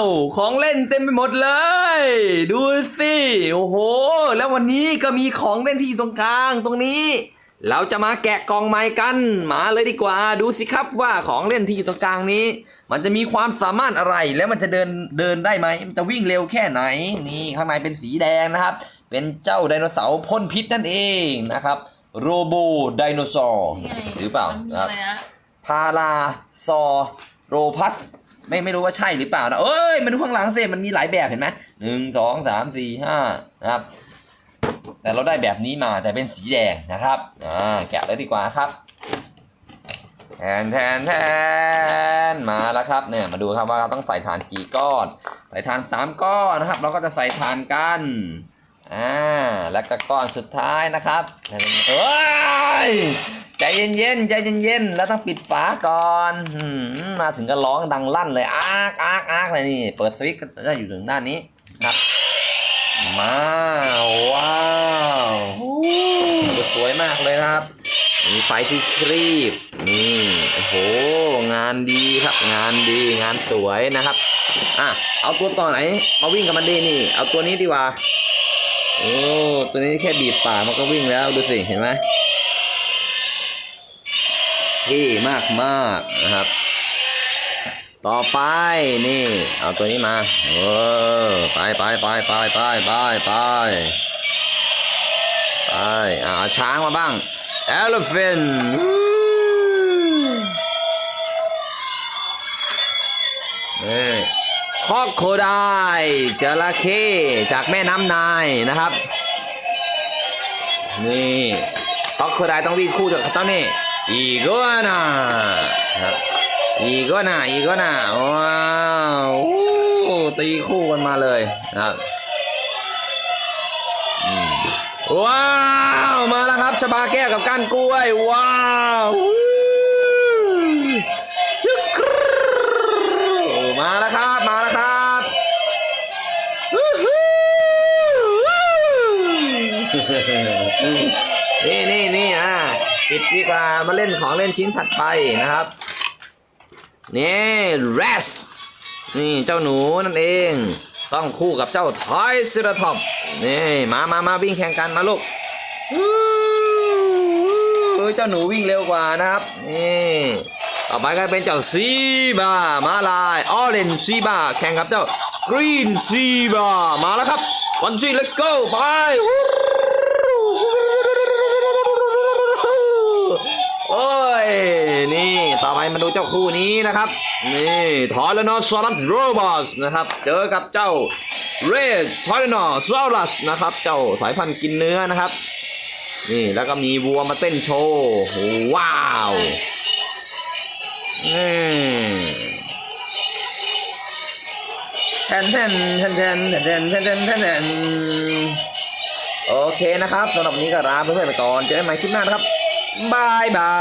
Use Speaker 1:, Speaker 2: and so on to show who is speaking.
Speaker 1: วของเล่นเต็มไปหมดเลย ดูสิโอ้โห แล้ววันนี้ก็มีของเล่นที่อยู่ตรงกลางตรงนี้ เราจะมาแกะกล่องไม้กันมาเลยดีกว่า ดูสิครับว่าของเล่นที่อยู่ตรงกลางนี้ มันจะมีความสามารถอะไรแล้วมันจะเดินเดินได้ไหมมันจะวิ่งเร็วแค่ไหนนี่ข้างในเป็นสีแดงนะครับ เป็นเจ้าไดโนเสาร์พ่นพิษนั่นเองนะครับโรโบไดโนเสาร์หรือเปล่า
Speaker 2: มันมี
Speaker 1: นะครับ
Speaker 2: อะไรนะ
Speaker 1: พาราซอโรพัส ไม่ไม่รู้ว่าใช่หรือเปล่านะเอ้ยมันดูข้างหลังสิมันมีหลายแบบเห็นไหมหนึ่งสองสามสี่ห้านะครับ แต่เราได้แบบนี้มาแต่เป็นสีแดงนะครับอ่าแกะเลยดีกว่าครับแทนแทนแทนมาแล้วครับเนี่ยมาดูครับว่าเราต้องใส่ฐานกี่ก้อน ใส่ฐานสามก้อนนะครับ เราก็จะใส่ฐานกันอ่าแล้วก็ก้อนสุดท้ายนะครับเอ้ย ใจเย็นๆใจเย็นๆแล้วต้องปิดฝาก่อนมาถึงก็ร้องดังลั่นเลยอากอากอากเลยนี่ เปิดสวิตช์ก็จะอยู่ถึงด้านนี้ครับ มาว้าวสวยมากเลยครับ มีไฟที่ครีบนี่โอ้โหงานดีครับ งานดีงานสวยนะครับอะเอาตัวต่อไหน มาวิ่งกับมันดีนี่ เอาตัวนี้ดีกว่าโอ้ตัวนี้แค่บีบปากมันก็วิ่งแล้วดูสิเห็นไหม ที่มากมากๆนะครับ ต่อไปนี่ เอาตัวนี้มาเออไปไปไปไปไปไปไปไปอ่าช้างมาบ้าง elephant นี่คอกโคไดจระเข้จากแม่น้ำนายนะครับ นี่คอกโคไดต้องวิ่งคู่กับเจ้านี่ อีโกนาครับอีโกนาอีโกนาว้าวตีคู่กันมาเลยนะครับว้าวมาแล้วครับชบาแก้วกับก้านกล้วย ว้าวจึ๊กมาแล้วครับมาแล้วครับนี่นี่ ปิดดีกว่ามาเล่นของเล่นชิ้นถัดไปนะครับ นี่ rest นี่เจ้าหนูนั่นเอง ต้องคู่กับเจ้าทอยเซราทอปนี่มามามาวิ่งแข่งกันมาลูกเฮ้ยเจ้าหนูวิ่งเร็วกว่านะครับนี่ต่อไปก็เป็นเจ้าซีบามาลายออเรนซีบาแข่งกับเจ้ากรีนซีบามาแล้วครับวันซี let's go ไป โอ้ย นี่ ต่อไปมาดูเจ้าคู่นี้นะครับ นี่ทอร์นอซอรัสโรบอสนะครับ เจอกับเจ้าเรดทอร์นอซอรัสนะครับ เจ้าสายพันธุ์กินเนื้อนะครับ นี่แล้วก็มีวัวมาเต้นโชว์ว้าวอืมแทนแทนแทนแทนแทนแทนแทนแทนแทนโอเคนะครับสำหรับนนี้ก็ลาเพื่อนๆไปก่อนเจอกันใหม่คลิปหน้านะครับ Bye bye.